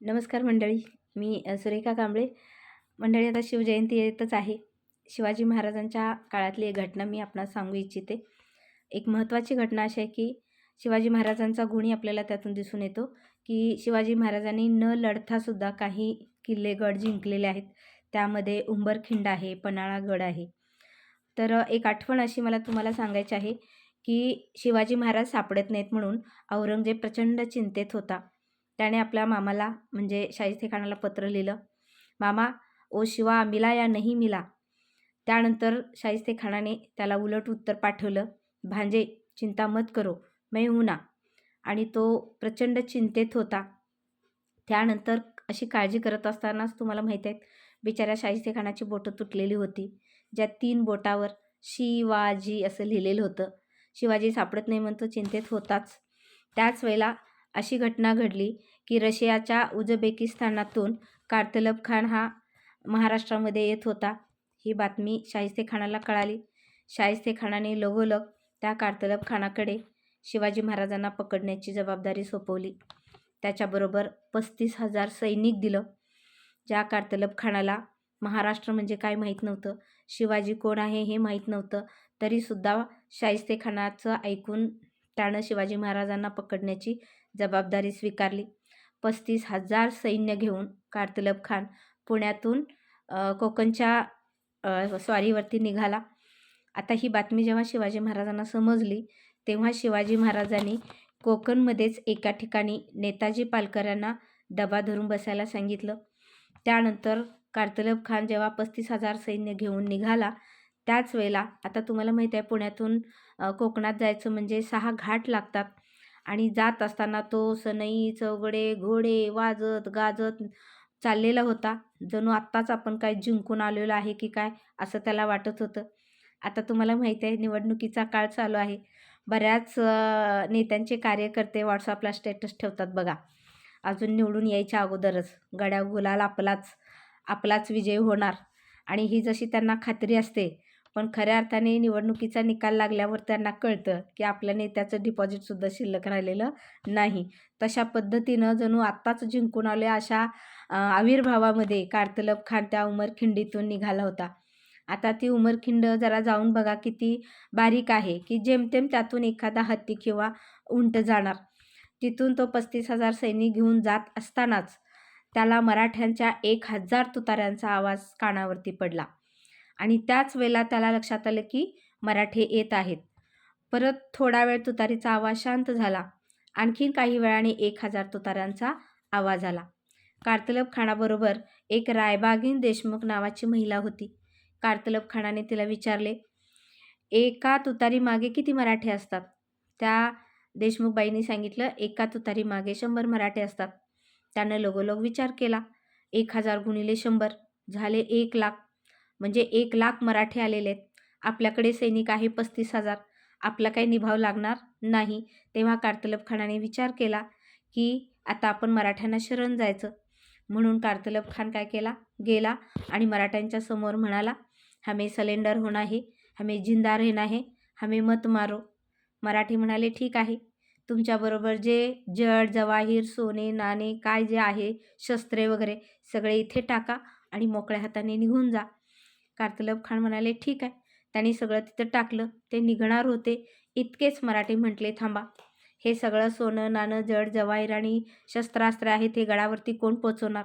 नमस्कार मंडळी मी सुरेखा कांबळे. मंडळी आता शिवजयंती येतच आहे. शिवाजी महाराजांच्या काळातली एक घटना मी आपणास सांगू इच्छिते. एक महत्त्वाची घटना अशी आहे की शिवाजी महाराजांचा गुणी आपल्याला त्यातून दिसून येतो की शिवाजी महाराजांनी न लढतासुद्धा काही किल्ले गड जिंकलेले आहेत. त्यामध्ये उंबरखिंड आहे पन्हाळा गड आहे. तर एक आठवण अशी मला तुम्हाला सांगायची आहे की शिवाजी महाराज सापडत नाहीत म्हणून औरंगजेब प्रचंड चिंतेत होता. त्याने आपल्या मामाला म्हणजे शाहिस्ते खानाला पत्र लिहिलं मामा ओ शिवा मिला या नाही मिला. त्यानंतर शाहिस्ते खानाने त्याला उलट उत्तर पाठवलं भांजे चिंता मत करो मैं हूं ना. आणि तो प्रचंड चिंतेत होता. त्यानंतर अशी काळजी करत असतानाच तुम्हाला माहीत आहेत बिचाऱ्या शाहिस्ते खानाची बोटं तुटलेली होती ज्या तीन बोटावर शिवाजी असं लिहिलेलं होतं. शिवाजी सापडत नाही म्हणतो चिंतेत होताच. त्याच वेळेला अशी घटना घडली की रशियाच्या उझबेकिस्तानातून कार्तलब खान हा महाराष्ट्रामध्ये येत होता. ही बातमी शाहिस्ते खानाला कळाली. शाहिस्ते खानाने लगोलग त्या कार्तलब खानाकडे शिवाजी महाराजांना पकडण्याची जबाबदारी सोपवली. त्याच्याबरोबर पस्तीस हजार सैनिक दिलं ज्या कार्तलब खानाला महाराष्ट्र म्हणजे काय माहीत नव्हतं शिवाजी कोण आहे हे माहीत नव्हतं. तरीसुद्धा शाहिस्ते खानाचं ऐकून त्यानं शिवाजी महाराजांना पकडण्याची जबाबदारी स्वीकारली. पस्तीस हजार सैन्य घेऊन कार्तलब खान पुण्यातून कोकणच्या स्वारीवरती निघाला. आता ही बातमी जेव्हा शिवाजी महाराजांना समजली तेव्हा शिवाजी महाराजांनी कोकणमध्येच एका ठिकाणी नेताजी पालकर यांना डबा धरून बसायला सांगितलं. त्यानंतर कार्तलब खान जेव्हा पस्तीस हजार सैन्य घेऊन निघाला त्याच वेळेला आता तुम्हाला माहीत आहे पुण्यातून कोकणात जायचं म्हणजे सहा घाट लागतात. आणि जात असताना तो सनई चौगडे घोडे वाजत गाजत चाललेला होता. जणू आत्ताच आपण काय जिंकून आलेलो आहे की काय असं त्याला वाटत होतं. आता तुम्हाला माहीत आहे निवडणुकीचा काळ चालू आहे. बऱ्याच नेत्यांचे कार्यकर्ते व्हॉट्सअपला स्टेटस ठेवतात बघा. अजून निवडून यायच्या अगोदरच. गड्या गुलाल आपलाच आपलाच विजय होणार. आणि ही जशी त्यांना खात्री असते पण खऱ्या अर्थाने निवडणुकीचा निकाल लागल्यावर त्यांना कळतं की आपल्या नेत्याचं डिपॉझिटसुद्धा शिल्लक राहिलेलं नाही. तशा पद्धतीनं जणू आत्ताच जिंकून आले अशा आविर्भावामध्ये कार्तलब खान त्या उमरखिंडीतून निघाला होता. आता ती उमरखिंड जरा जाऊन बघा किती बारीक आहे की जेमतेम त्यातून एखादा हत्ती किंवा उंट जाणार. तिथून तो पस्तीस हजार सैनिक घेऊन जात असतानाच त्याला मराठ्यांच्या एक हजार तुताऱ्यांचा आवाज कानावरती पडला. आणि त्याच वेळेला त्याला लक्षात आलं की मराठे येत आहेत. परत थोडा वेळ तुतारीचा आवाज शांत झाला. आणखीन काही वेळाने एक हजार तुताऱ्यांचा आवाज आला. कार्तलब खानाबरोबर एक रायबागीन देशमुख नावाची महिला होती. कार्तलब खानाने तिला विचारले एका तुतारी मागे किती मराठे असतात? त्या देशमुखबाईंनी सांगितलं एका तुतारी मागे शंभर मराठे असतात. त्यानं लगोलग विचार केला एक हजार गुणिले शंभर झाले एक लाख. म्हणजे एक लाख मराठे आलेले आहेत. आपल्याकडे सैनिक आहे पस्तीस हजार. आपला काही निभाव लागणार नाही. तेव्हा कार्तलब खानाने विचार केला की आता आपण मराठ्यांना शरण जायचं. म्हणून कार्तलब खान काय केला? गेला आणि मराठ्यांच्या समोर म्हणाला हमें सलेंडर होणं आहे हमें जिंदा रहना है हमें मत मारो. मराठी म्हणाले ठीक आहे. तुमच्याबरोबर जे जड जवाहीर सोने नाणे काय जे आहे शस्त्रे वगैरे सगळे इथे टाका आणि मोकळ्या हाताने निघून जा. कार्तलब खान म्हणाले ठीक आहे. त्यांनी सगळं तिथं टाकलं. ते निघणार होते. इतकेच मराठी म्हटले थांबा. हे सगळं सोनं नाणं जड जवाहीर आणि शस्त्रास्त्र आहेत हे गडावरती कोण पोचवणार?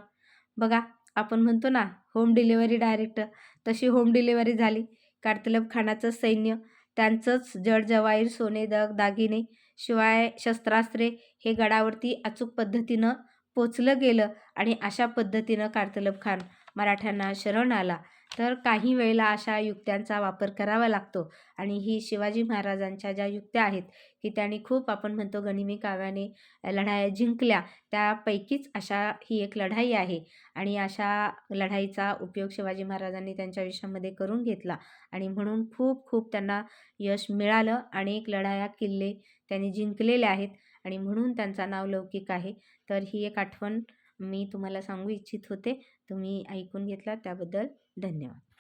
बघा आपण म्हणतो ना होम डिलिव्हरी डायरेक्ट तशी होम डिलिव्हरी झाली. कार्तलब खानाचं सैन्य त्यांचंच जड जवाहीर सोने दग दागिने शिवाय शस्त्रास्त्रे हे गडावरती अचूक पद्धतीनं पोचलं गेलं आणि अशा पद्धतीनं कार्तलब खान मराठ्यांना शरण आला. तर काही वेळेला अशा युक्त्यांचा वापर करावा लागतो. आणि ही शिवाजी महाराजांच्या ज्या युक्त्या आहेत की त्यांनी खूप आपण म्हणतो गनिमी काव्याने लढाया जिंकल्या त्यापैकीच अशा ही एक लढाई आहे. आणि अशा लढाईचा उपयोग शिवाजी महाराजांनी त्यांच्या आयुष्यामध्ये करून घेतला. आणि म्हणून खूप खूप त्यांना यश मिळालं अनेक लढाया किल्ले त्यांनी जिंकलेले आहेत. आणि म्हणून त्यांचा नाव लौकिक आहे. तर ही एक आठवण मी तुम्हाला सांगू इच्छित होते. तुम्ही ऐकून घेतला त्याबद्दल धन्यवाद.